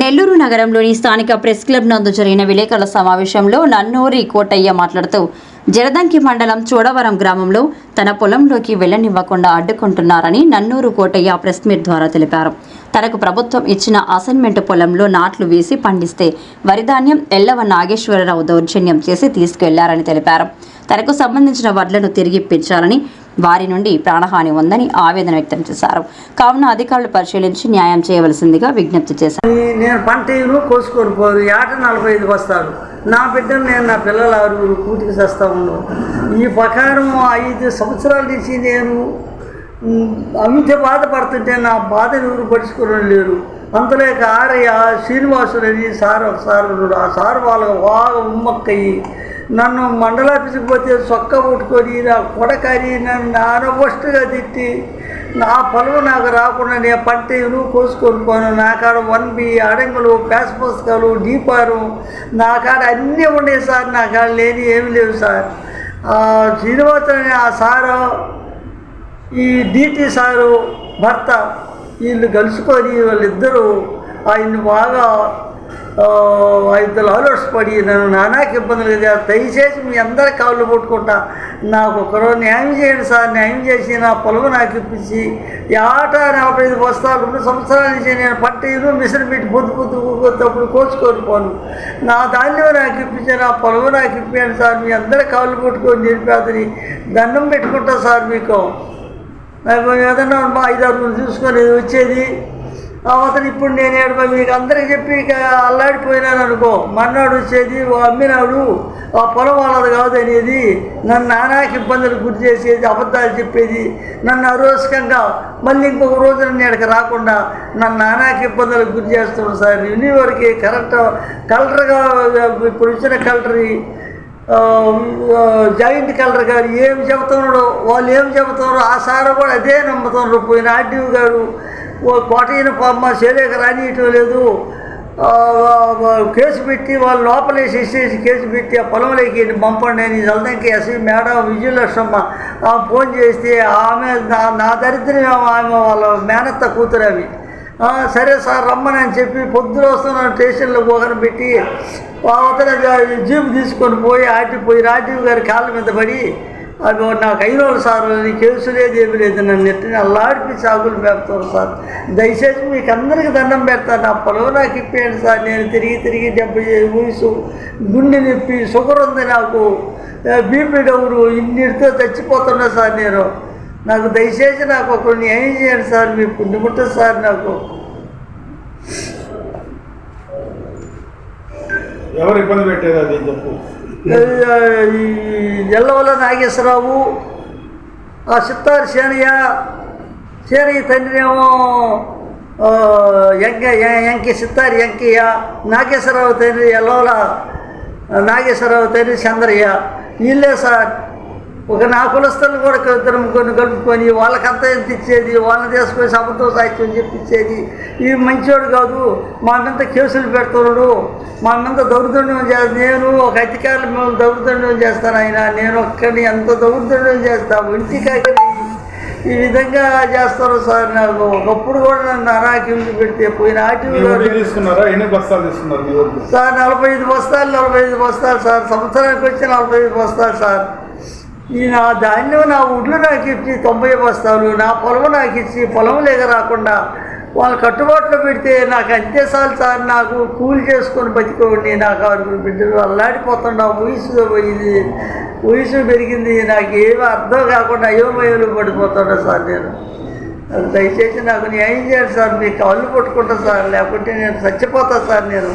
నెల్లూరు నగరంలోని స్థానిక press club నందు జరిగిన విలేకరుల సమావేశంలో నన్నూరి కోటయ్య మాట్లాడుతూ జలదంకి మండలం చోడవరం గ్రామంలో తన పొలంలోకి వెళ్ళనివ్వకుండా అడ్డుకుంటున్నారని నన్నూరు కోటయ్య ప్రెస్ మీట్ ద్వారా తెలిపారు. తనకు ప్రభుత్వం ఇచ్చిన అసైన్మెంట్ పొలంలో నాట్లు వేసి పండిస్తే వరిధాన్యం ఎల్లవ నాగేశ్వరరావు దౌర్జన్యం చేసి తీసుకెళ్ళారని తెలిపారు. తనకు సంబంధించిన వడ్లను తిరిగి ఇప్పించాలని వారి నుండి ప్రాణహాని ఉందని ఆవేదన వ్యక్తం చేశారు. కావున అధికారులు పరిశీలించి న్యాయం చేయవలసిందిగా విజ్ఞప్తి చేశారు. నేను పంట కోసుకొని పోదు. ఏట నలభై ఐదు వస్తారు. నా బిడ్డను నేను నా పిల్లలు ఆరుగురు కూటికి చేస్తా ఉన్నాను ఈ ప్రకారం ఐదు సంవత్సరాల నుంచి నేను అమిత బాధపడుతుంటే నా బాధను ఎవరు పడుచుకోవడం లేరు అంతలేక ఆరయ్య శ్రీనివాసులని సార్ ఒక సార్ ఆ సార్ వాళ్ళ బాగా ఉమ్మక్కయ్యి నన్ను మండలాఫీస్కి పోతే చొక్క పుట్టుకొని నా కొడకని నన్ను ఆనబొస్టుగా తిట్టి నా పొలం నాకు రాకుండా నేను పంట ఇను కోసుకొని పోను. నాకాడ వన్ బి అడంగులు ప్యాస్ పుస్తకాలు డీపారు నాకాడ అన్నీ ఉన్నాయి సార్. నా కాడ లేని ఏమి లేవు సార్. ఆ శ్రీనివాస్ అనే ఆ సారు ఈ డిటి సారు భర్త వీళ్ళు కలుసుకొని వాళ్ళిద్దరూ ఆయన్ని బాగా ఇద్దరు ఆలోచపడి నన్ను నానాకి ఇబ్బందులు లేదు దయచేసి మీ అందరి కాళ్ళు పట్టుకుంటా. నాకు ఒకరో న్యాయం చేయండి సార్. న్యాయం చేసి నా పొలము నాకు ఇప్పించి. ఆట నలభై ఐదు బస్తాలు రెండు సంవత్సరాల నుంచి నేను పట్టీలు మిషన్ పెట్టి పొద్దు పొద్దు తప్పుడు కోసుకొని పోను. నా ధాన్యం నాకు ఇప్పించి నా పొలము నాకు ఇప్పించాను సార్. మీ అందరి కాళ్ళు పట్టుకొని నిలిపేదని దండం పెట్టుకుంటా సార్ మీకు. నాకు ఏదన్నా ఐదారు చూసుకొని వచ్చేది. అవతల ఇప్పుడు నేను ఏడుపా మీకు అందరికి చెప్పి ఇక అల్లాడిపోయినాను అనుకో. మన్నాడు వచ్చేది ఓ అమ్మినాడు ఆ పొలం వాళ్ళది కాదు అనేది నన్ను నానాకి ఇబ్బందులు గురి చేసేది అబద్ధాలు చెప్పేది నన్ను అరోసకంగా మళ్ళీ ఇంకొక రోజు నన్ను ఇక్కడికి రాకుండా నన్ను నానాకి ఇబ్బందులకు గురి చేస్తున్నాడు సార్. యూనివర్కి కరెక్ట్ కలర్గా ఇప్పుడు ఇచ్చిన కలరీ జాయింట్ కలర్ గారు ఏం చెబుతున్నాడో వాళ్ళు ఏం చెబుతున్నారో ఆ సార్ కూడా అదే నమ్ముతున్నారు పోయిన ఆర్డీఓ గారు ఓ కోటయ్యన పాప చేయలేక రానియటం లేదు. కేసు పెట్టి వాళ్ళు లోపలేసేసి కేసు పెట్టి ఆ పొలంలోకి పంపండి. అని Jaladanki SV madam Vijayalakshmamma phone చేస్తే ఆమె నా నా దరిద్రం ఆమె వాళ్ళ మేనత్త కూతురు అవి. సరే సార్ రమ్మని అని చెప్పి పొద్దున వస్తున్నాను స్టేషన్లో పోగన పెట్టి అవతల జీప్ తీసుకొని పోయి ఆటిపోయి రాజీవ్ గారి కాళ్ళ మీద పడి అది నాకు అయిన వాళ్ళు సార్ నీ కేసు లేదు ఏమి లేదు. నన్ను నెట్టిని అల్లాడిపి సాగులు పెడతారు సార్. దయచేసి మీకు అందరికీ దండం పెడతాను నా పొలం నాకు ఇప్పేయండి సార్. నేను తిరిగి తిరిగి డెబ్బై వయసు గుండె నొప్పి షుగర్ ఉంది నాకు. బీపీ డౌరు ఇన్నిటితో చచ్చిపోతున్నా సార్ నేను. నాకు దయచేసి నాకు ఒక న్యాయం చేయండి సార్. మీ పుణ్యముట్ట సార్ నాకు. ఎవరు ఇబ్బంది పెట్టేది అది చెప్పు. ఈ ఎల్లవల్ల నాగేశ్వరరావు ఆ సిత్తారు సేనయ్య సేనయ్య తండ్రినేమో ఆ, ఎంక ఎంకి సిత్తారు ఎంకయ్య నాగేశ్వరరావు తండ్రి ఎల్లవల నాగేశ్వరరావు తండ్రి చంద్రయ్య వీళ్ళే సార్ ఒక నా కులస్తులను కూడా ఇద్దరు కొన్ని కలుపుకొని వాళ్ళకంతా ఎంత ఇచ్చేది వాళ్ళని తీసుకొని సభతో సాహిత్యం చెప్పించేది. ఈ మంచివాడు కాదు మా మీద కేసులు పెడుతున్నాడు మా మీద దౌర్జన్యం చేస్తా నేను ఒక అధికారుల మీద దౌర్జన్యం చేస్తాను ఆయన నేను ఒక్కడిని ఎంత దౌర్జన్యం చేస్తాను ఇంటికాకి ఈ విధంగా చేస్తారు సార్ నాకు. ఒకప్పుడు కూడా నన్ను అనాకి పెడితే పోయిన సార్ నలభై ఐదు బస్తాలు నలభై ఐదు బస్తాలు సార్. సంవత్సరానికి వచ్చి నలభై ఐదు బస్తాలు సార్. ఈ నా ధాన్యం నా ఉడ్లు నాకు ఇచ్చి తొంభై బస్తాలు నా పొలము నాకు ఇచ్చి పొలం లేక రాకుండా వాళ్ళు కట్టుబాట్లో పెడితే నాకు అంతే సార్లు సార్ నాకు కూలి చేసుకొని బతికోండి నాకు ఆరుగురు బిడ్డలు. అల్లాడిపోతుండా వయసు పోయింది. వయసు పెరిగింది నాకు ఏమి అర్థం కాకుండా అయోమయంలో పడిపోతున్నా సార్ నేను. దయచేసి నాకు న్యాయం చేయాలి సార్ మీ కాళ్ళు పట్టుకుంటా సార్ లేకుంటే నేను చచ్చిపోతా సార్ నేను.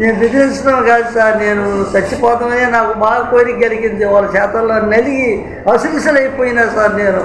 నేను బెదిరించడం కాదు సార్ నేను చచ్చిపోతామని నాకు బాగా కోరిక కలిగింది. వాళ్ళ చేతల్లో నలిగి అసలుసలైపోయినా సార్ నేను.